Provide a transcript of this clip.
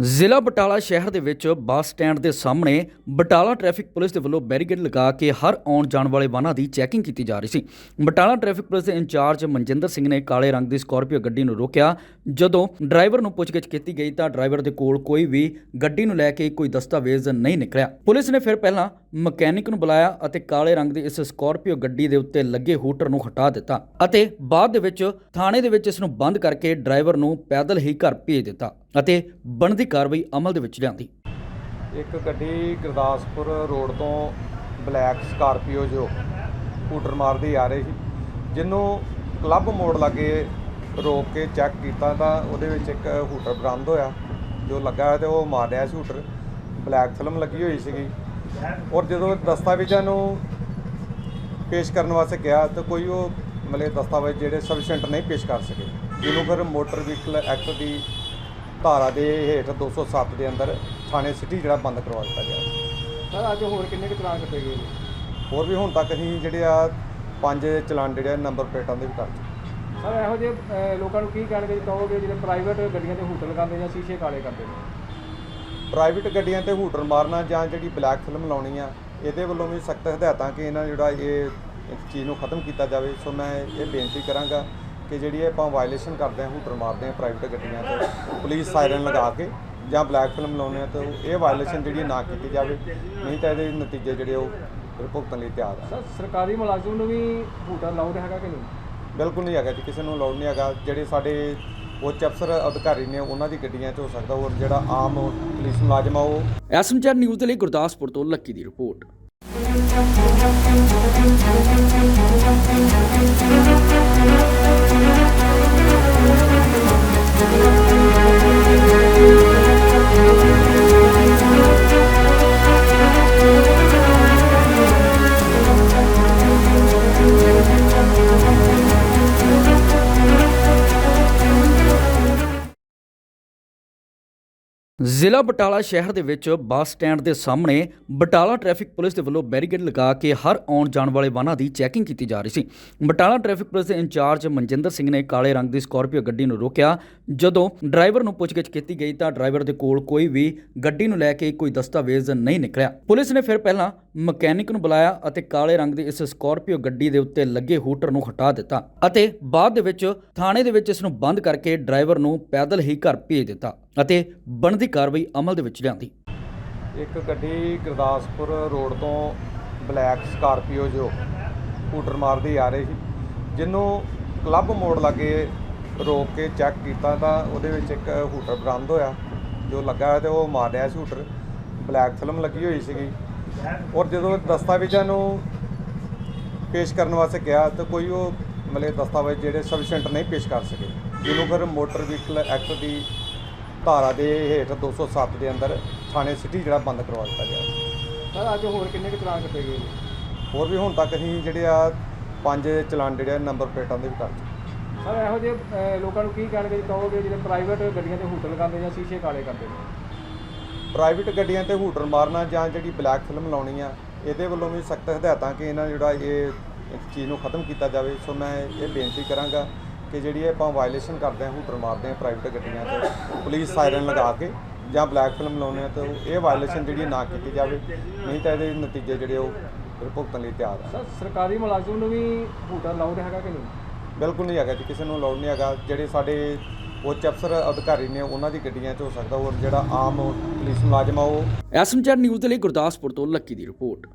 ਜ਼ਿਲ੍ਹਾ ਬਟਾਲਾ ਸ਼ਹਿਰ ਦੇ ਵਿੱਚ ਬੱਸ ਸਟੈਂਡ ਦੇ ਸਾਹਮਣੇ ਬਟਾਲਾ ਟ੍ਰੈਫਿਕ ਪੁਲਿਸ ਦੇ ਵੱਲੋਂ ਬੈਰੀਕੇਡ ਲਗਾ ਕੇ ਹਰ ਆਉਣ ਜਾਣ ਵਾਲੇ ਵਾਹਨਾਂ ਦੀ ਚੈਕਿੰਗ ਕੀਤੀ ਜਾ ਰਹੀ ਸੀ। ਬਟਾਲਾ ਟ੍ਰੈਫਿਕ ਪੁਲਿਸ ਦੇ ਇੰਚਾਰਜ ਮਨਜਿੰਦਰ ਸਿੰਘ ਨੇ ਕਾਲੇ ਰੰਗ ਦੀ ਸਕਾਰਪੀਓ ਗੱਡੀ ਨੂੰ ਰੋਕਿਆ। ਜਦੋਂ ਡਰਾਈਵਰ ਨੂੰ ਪੁੱਛਗਿੱਛ ਕੀਤੀ ਗਈ ਤਾਂ ਡਰਾਈਵਰ ਦੇ ਕੋਲ ਕੋਈ ਵੀ ਗੱਡੀ ਨੂੰ ਲੈ ਕੇ ਕੋਈ ਦਸਤਾਵੇਜ਼ ਨਹੀਂ ਨਿਕਲਿਆ। ਪੁਲਿਸ ਨੇ ਫਿਰ ਪਹਿਲਾਂ ਮਕੈਨਿਕ ਨੂੰ ਬੁਲਾਇਆ ਅਤੇ ਕਾਲੇ ਰੰਗ ਦੀ ਇਸ ਸਕਾਰਪੀਓ ਗੱਡੀ ਦੇ ਉੱਤੇ ਲੱਗੇ ਹੂਟਰ ਨੂੰ ਹਟਾ ਦਿੱਤਾ ਅਤੇ ਬਾਅਦ ਦੇ ਵਿੱਚ ਥਾਣੇ ਦੇ ਵਿੱਚ ਇਸ ਨੂੰ ਬੰਦ ਕਰਕੇ ਡਰਾਈਵਰ ਨੂੰ ਪੈਦਲ ਹੀ ਘਰ ਭੇਜ ਦਿੱਤਾ ਅਤੇ ਬਣਦੀ ਕਾਰਵਾਈ ਅਮਲ ਦੇ ਵਿੱਚ ਲਿਆਂਦੀ। ਇੱਕ ਗੱਡੀ ਗੁਰਦਾਸਪੁਰ ਰੋਡ ਤੋਂ ਬਲੈਕ ਸਕਾਰਪੀਓ ਜੋ ਹੂਟਰ ਮਾਰਦੀ ਆ ਰਹੀ ਸੀ, ਜਿਹਨੂੰ ਕਲੱਬ ਮੋੜ ਲਾਗੇ ਰੋਕ ਕੇ ਚੈੱਕ ਕੀਤਾ ਤਾਂ ਉਹਦੇ ਵਿੱਚ ਇੱਕ ਹੂਟਰ ਬਰਾਮਦ ਹੋਇਆ, ਜੋ ਲੱਗਾ ਹੋਇਆ ਤੇ ਉਹ ਮਾਰ ਰਿਹਾ ਸੀ ਹੂਟਰ। ਬਲੈਕ ਫਿਲਮ ਲੱਗੀ ਹੋਈ ਸੀਗੀ। ਔਰ ਜਦੋਂ ਦਸਤਾਵੇਜ਼ਾਂ ਨੂੰ ਪੇਸ਼ ਕਰਨ ਵਾਸਤੇ ਗਿਆ ਤਾਂ ਕੋਈ ਉਹ ਮਤਲਬ ਦਸਤਾਵੇਜ਼ ਜਿਹੜੇ ਸਫੀਸ਼ੀਐਂਟ ਨਹੀਂ ਪੇਸ਼ ਕਰ ਸਕੇ। ਜਿਹਨੂੰ ਫਿਰ ਮੋਟਰ ਵਹੀਕਲ ਐਕਟ ਦੀ ਧਾਰਾ ਦੇ ਹੇਠ 207 ਦੇ ਅੰਦਰ ਥਾਣੇ ਸਿਟੀ ਜਿਹੜਾ ਬੰਦ ਕਰਵਾ ਦਿੱਤਾ ਗਿਆ। ਸਰ ਅੱਜ ਹੋਰ ਕਿੰਨੇ ਕੁ ਚਲਾਨ ਕੱਟੇ ਗਏ ਨੇ? ਹੋਰ ਵੀ ਹੁਣ ਤੱਕ ਅਸੀਂ ਜਿਹੜੇ ਆ ਪੰਜ ਚਲਾਨ ਜਿਹੜੇ ਆ ਨੰਬਰ ਪਲੇਟਾਂ ਦੇ ਵੀ ਕਰ ਚੁੱਕੇ ਸਰ ਇਹੋ ਜਿਹੇ ਅਹ, ਲੋਕਾਂ ਨੂੰ ਕੀ ਕਹਿਣਗੇ ਕਹੋਗੇ ਜਿਹੜੇ ਪ੍ਰਾਈਵੇਟ ਗੱਡੀਆਂ ਤੇ ਹੋਟਲ ਲਗਾਉਂਦੇ ਜਾਂ ਸ਼ੀਸ਼ੇ ਕਾਲੇ ਕਰਦੇ ਨੇ? ਪ੍ਰਾਈਵੇਟ ਗੱਡੀਆਂ ਤੇ ਹੂਟਰ ਮਾਰਨਾ ਜਾਂ ਜਿਹੜੀ ਬਲੈਕ ਫਿਲਮ ਲਾਉਣੀ ਆ ਇਹਦੇ ਵੱਲੋਂ ਵੀ ਸਖਤ ਹਦਾਇਤਾਂ ਕਿ ਇਹਨਾਂ ਜਿਹੜਾ ਇਹ ਚੀਜ਼ ਨੂੰ ਖਤਮ ਕੀਤਾ ਜਾਵੇ। ਸੋ ਮੈਂ ਇਹ ਬੇਨਤੀ ਕਰਾਂਗਾ ਕਿ ਜਿਹੜੀ ਇਹ ਆਪਾਂ ਵਾਇਲੇਸ਼ਨ ਕਰਦੇ ਹਾਂ ਹੂਟਰ ਮਾਰਦੇ ਹਾਂ ਪ੍ਰਾਈਵੇਟ ਗੱਡੀਆਂ ਤੇ ਪੁਲਿਸ ਸਾਇਰਨ ਲਗਾ ਕੇ ਜਾਂ ਬਲੈਕ ਫਿਲਮ ਲਾਉਂਦੇ ਆ ਤਾਂ ਇਹ ਵਾਇਲੇਸ਼ਨ ਜਿਹੜੀ ਨਾ ਕੀਤੀ ਜਾਵੇ। ਨਹੀਂ ਤਾਂ ਇਹਦੇ ਨਤੀਜੇ ਜਿਹੜੇ ਉਹ ਭੁਗਤਣ ਲਈ ਤਿਆਰ ਆ। ਸਰ ਸਰਕਾਰੀ ਮੁਲਾਜ਼ਮ ਨੂੰ ਵੀ ਹੋਟਲ ਲਾਉਡ ਹੈਗਾ ਕਿ ਨਹੀਂ? ਬਿਲਕੁਲ ਨਹੀਂ ਹੈਗਾ ਜੀ ਕਿਸੇ ਨੂੰ ਲੋੜ ਨਹੀਂ ਹੈਗਾ। ਜਿਹੜੇ ਸਾਡੇ ਉੱਚ ਅਫਸਰ ਅਧਿਕਾਰੀ ਨੇ ਉਹਨਾਂ ਦੀ ਗੱਡੀਆਂ 'ਚ ਹੋ ਸਕਦਾ ਔਰ ਜਿਹੜਾ ਆਮ ਪੁਲਿਸ ਮੁਲਾਜ਼ਮ ਆ ਉਹ। ਐਸਐਮਚਆਰ ਨਿਊਜ਼ ਦੇ ਲਈ ਗੁਰਦਾਸਪੁਰ ਤੋਂ ਲੱਕੀ ਦੀ ਰਿਪੋਰਟ। ਜ਼ਿਲ੍ਹਾ ਬਟਾਲਾ ਸ਼ਹਿਰ ਦੇ ਵਿੱਚ ਬੱਸ ਸਟੈਂਡ ਦੇ ਸਾਹਮਣੇ ਬਟਾਲਾ ਟ੍ਰੈਫਿਕ ਪੁਲਿਸ ਦੇ ਵੱਲੋਂ ਬੈਰੀਕੇਡ ਲਗਾ ਕੇ ਹਰ ਆਉਣ ਜਾਣ ਵਾਲੇ ਵਾਹਨਾਂ ਦੀ ਚੈਕਿੰਗ ਕੀਤੀ ਜਾ ਰਹੀ ਸੀ। ਬਟਾਲਾ ਟ੍ਰੈਫਿਕ ਪੁਲਿਸ ਦੇ ਇੰਚਾਰਜ ਮਨਜਿੰਦਰ ਸਿੰਘ ਨੇ ਕਾਲੇ ਰੰਗ ਦੀ ਸਕਾਰਪੀਓ ਗੱਡੀ ਨੂੰ ਰੋਕਿਆ। ਜਦੋਂ ਡਰਾਈਵਰ ਨੂੰ ਪੁੱਛਗਿੱਛ ਕੀਤੀ ਗਈ ਤਾਂ ਡਰਾਈਵਰ ਦੇ ਕੋਲ ਕੋਈ ਵੀ ਗੱਡੀ ਨੂੰ ਲੈ ਕੇ ਕੋਈ ਦਸਤਾਵੇਜ਼ ਨਹੀਂ ਨਿਕਲਿਆ। ਪੁਲਿਸ ਨੇ ਫਿਰ ਪਹਿਲਾਂ ਮਕੈਨਿਕ ਨੂੰ ਬੁਲਾਇਆ ਅਤੇ ਕਾਲੇ ਰੰਗ ਦੀ ਇਸ ਸਕਾਰਪੀਓ ਗੱਡੀ ਦੇ ਉੱਤੇ ਲੱਗੇ ਹੂਟਰ ਨੂੰ ਹਟਾ ਦਿੱਤਾ ਅਤੇ ਬਾਅਦ ਦੇ ਵਿੱਚ ਥਾਣੇ ਦੇ ਵਿੱਚ ਇਸ ਨੂੰ ਬੰਦ ਕਰਕੇ ਡਰਾਈਵਰ ਨੂੰ ਪੈਦਲ ਹੀ ਘਰ ਭੇਜ ਦਿੱਤਾ। ਅਤੇ ਬਣਦੀ ਕਾਰਵਾਈ ਅਮਲ ਦੇ ਵਿੱਚ ਲਿਆਂਦੀ। ਇੱਕ ਗੱਡੀ ਗੁਰਦਾਸਪੁਰ ਰੋਡ ਤੋਂ ਬਲੈਕ ਸਕਾਰਪੀਓ ਜੋ ਹੂਟਰ ਮਾਰਦੀ ਆ ਰਹੀ ਸੀ, ਜਿਹਨੂੰ ਕਲੱਬ ਮੋੜ ਲਾਗੇ ਰੋਕ ਕੇ ਚੈੱਕ ਕੀਤਾ ਤਾਂ ਉਹਦੇ ਵਿੱਚ ਇੱਕ ਹੂਟਰ ਬਰਾਮਦ ਹੋਇਆ, ਜੋ ਲੱਗਾ ਹੋਇਆ ਤੇ ਉਹ ਮਾਰ ਰਿਹਾ ਸੀ ਹੂਟਰ। ਬਲੈਕ ਫਿਲਮ ਲੱਗੀ ਹੋਈ ਸੀਗੀ। ਔਰ ਜਦੋਂ ਦਸਤਾਵੇਜ਼ਾਂ ਨੂੰ ਪੇਸ਼ ਕਰਨ ਵਾਸਤੇ ਗਿਆ ਤਾਂ ਕੋਈ ਉਹ ਮਤਲਬ ਦਸਤਾਵੇਜ਼ ਜਿਹੜੇ ਸਫੀਸ਼ੀਐਂਟ ਨਹੀਂ ਪੇਸ਼ ਕਰ ਸਕੇ। ਜਿਹਨੂੰ ਫਿਰ ਮੋਟਰ ਵਹੀਕਲ ਐਕਟ ਦੀ ਧਾਰਾ ਦੇ ਹੇਠ 207 ਦੇ ਅੰਦਰ ਥਾਣੇ ਸਿਟੀ ਜਿਹੜਾ ਬੰਦ ਕਰਵਾ ਦਿੱਤਾ ਗਿਆ। ਸਰ ਅੱਜ ਹੋਰ ਕਿੰਨੇ ਕੁ ਚਲਾਨ ਕੱਟੇ ਗਏ ਨੇ? ਹੋਰ ਵੀ ਹੁਣ ਤੱਕ ਅਸੀਂ ਜਿਹੜੇ ਆ ਪੰਜ ਚਲਾਨ ਜਿਹੜੇ ਆ ਨੰਬਰ ਪਲੇਟਾਂ ਦੇ ਵੀ ਕਰ ਚੁੱਕੇ। ਸਰ ਇਹੋ ਜਿਹੇ ਅਹ, ਲੋਕਾਂ ਨੂੰ ਕੀ ਕਹਿਣਗੇ ਕਹੋਗੇ ਜਿਹੜੇ ਪ੍ਰਾਈਵੇਟ ਗੱਡੀਆਂ ਤੇ ਹੋਟਲ ਲਗਾਉਂਦੇ ਜਾਂ ਸ਼ੀਸ਼ੇ ਕਾਲੇ ਕਰਦੇ ਨੇ? ਪ੍ਰਾਈਵੇਟ ਗੱਡੀਆਂ ਤੇ ਹੂਟਰ ਮਾਰਨਾ ਜਾਂ ਜਿਹੜੀ ਬਲੈਕ ਫਿਲਮ ਲਾਉਣੀ ਆ ਇਹਦੇ ਵੱਲੋਂ ਵੀ ਸਖਤ ਹਦਾਇਤਾਂ ਕਿ ਇਹਨਾਂ ਜਿਹੜਾ ਇਹ ਇਸ ਚੀਜ਼ ਨੂੰ ਖਤਮ ਕੀਤਾ ਜਾਵੇ। ਸੋ ਮੈਂ ਇਹ ਬੇਨਤੀ ਕਰਾਂਗਾ ਕਿ ਜਿਹੜੀ ਇਹ ਆਪਾਂ ਵਾਇਲੇਸ਼ਨ ਕਰਦੇ ਹਾਂ ਹੂਟਰ ਮਾਰਦੇ ਹਾਂ ਪ੍ਰਾਈਵੇਟ ਗੱਡੀਆਂ ਤੇ ਪੁਲਿਸ ਸਾਇਰਨ ਲਗਾ ਕੇ ਜਾਂ ਬਲੈਕ ਫਿਲਮ ਲਾਉਂਦੇ ਆ ਤਾਂ ਇਹ ਵਾਇਲੇਸ਼ਨ ਜਿਹੜੀ ਨਾ ਕੀਤੀ ਜਾਵੇ ਨਹੀਂ ਤਾਂ ਇਹਦੇ ਨਤੀਜੇ ਜਿਹੜੇ ਉਹ ਫਿਰ ਭੁਗਤਣ ਲਈ ਤਿਆਰ ਆ। ਸਰ ਸਰਕਾਰੀ ਮੁਲਾਜ਼ਮ ਨੂੰ ਵੀ ਹੋਟਲ ਲਾਉਡ ਹੈਗਾ ਕਿ ਨਹੀਂ? ਬਿਲਕੁਲ ਨਹੀਂ ਹੈਗਾ ਜੀ ਕਿਸੇ ਨੂੰ ਲੋੜ ਨਹੀਂ ਹੈਗਾ। ਜਿਹੜੇ ਸਾਡੇ ਉੱਚ ਅਫਸਰ ਅਧਿਕਾਰੀ ਨੇ ਉਹਨਾਂ ਦੀ ਗੱਡੀਆਂ 'ਚ ਹੋ ਸਕਦਾ ਔਰ ਜਿਹੜਾ ਆਮ ਪੁਲਿਸ ਮੁਲਾਜ਼ਮ ਆ ਉਹ ਐਸਐਮਚਆਰ ਨਿਊਜ਼ ਦੇ ਲਈ ਗੁਰਦਾਸਪੁਰ ਤੋਂ ਲੱਕੀ ਦੀ ਰਿਪੋਰਟ।